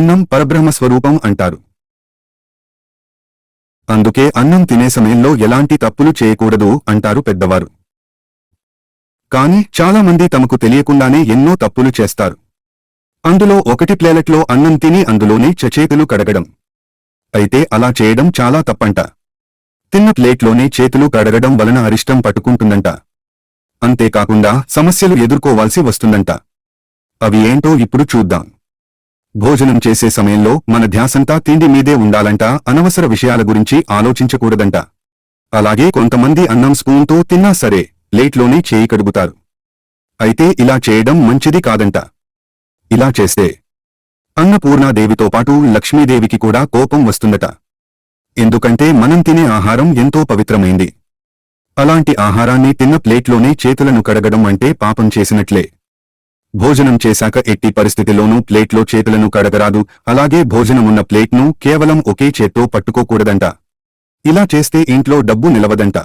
అన్నం పరబ్రహ్మ స్వరూపం అంటారు. అందుకే అన్నం తినే సమయంలో ఎలాంటి తప్పులు చేయకూడదు అంటారు పెద్దవారు. కాని చాలా మంది తమకు తెలియకుండానే ఎన్నో తప్పులు చేస్తారు. అందులో ఒకటి ప్లేలెట్లో అన్నం తిని అందులోనే చచేతులు కడగడం. అయితే అలా చేయడం చాలా తప్పంట. తిన్న ప్లేట్లోనే చేతులు కడగడం వలన అరిష్టం పట్టుకుంటుందంట. అంతేకాకుండా సమస్యలు ఎదుర్కోవాల్సి వస్తుందంట. అవి ఏంటో ఇప్పుడు చూద్దాం. భోజనం చేసే సమయంలో మన ధ్యాసంతా తిండి మీదే ఉండాలంట అనవసర విషయాల గురించి ఆలోచించకూడదంట. అలాగే కొంతమంది అన్నం స్పూన్తో తిన్నా సరే ప్లేట్లోనే చేయి కడుగుతారు. అయితే ఇలా చేయడం మంచిది కాదంట. ఇలా చేస్తే అన్నపూర్ణాదేవితో పాటు లక్ష్మీదేవికి కూడా కోపం వస్తుందట. ఎందుకంటే మనం తినే ఆహారం ఎంతో పవిత్రమైంది. అలాంటి ఆహారాన్ని తిన్న ప్లేట్లోనే చేతులను కడగడం అంటే పాపం చేసినట్లే. భోజనం చేశాక ఎట్టి పరిస్థితిలోనూ ప్లేట్లో చేతులను కడగరాదు. అలాగే భోజనమున్న ప్లేట్ను కేవలం ఒకే చేత్తో పట్టుకోకూడదంట. ఇలా చేస్తే ఇంట్లో డబ్బు నిలవదంట.